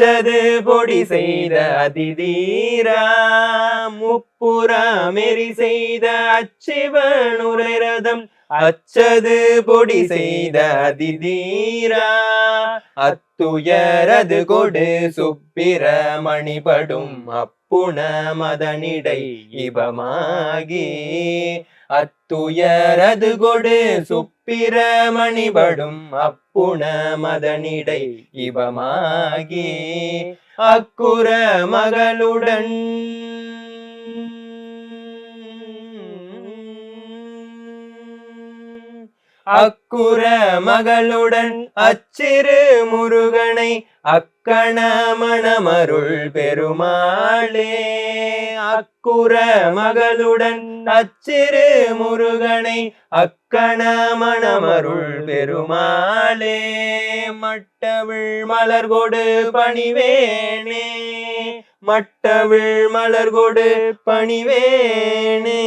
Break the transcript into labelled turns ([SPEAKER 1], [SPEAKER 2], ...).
[SPEAKER 1] அச்சது பொடி செய்த அதிதீரா. முப்புறமெறி செய்த அச்சிவனுரை ரதம் அச்சது பொடி செய்த அதிதீரா. அத்துயரது கொடு சுப்பிரமணிபடும் அப்புண மதனிடை இபமாகி. அத்துயரது கொடு சுப்பிரமணிபடும் அப்புண மதனிடை இபமாகி அக்குற மகளுடன். அக்குற மகளுடன் அச்சிறு முருகனை அக்கண மணமருள் பெருமாளே. அக்குற மகளுடன் அச்சிறு முருகனை அக்கண மணமருள் பெருமாளே மட்டவிழ் மலர்கொடு பணிவேனே மட்டவிழ் மலர்கொடு பணிவேனே.